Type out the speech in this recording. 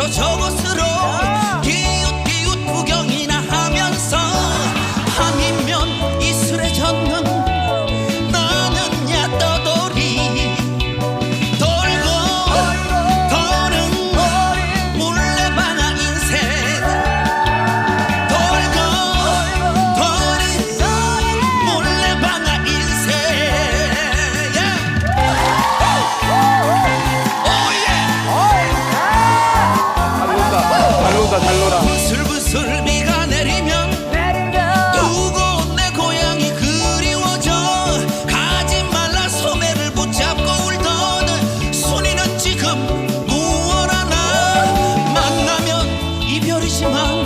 저 저곳은 달로라. 슬슬 비가 내리면 두고 내 고향이 그리워져? 가지 말라 소매를 붙잡고 울던 순이는 지금 무얼 하나? 만나면 이별이지만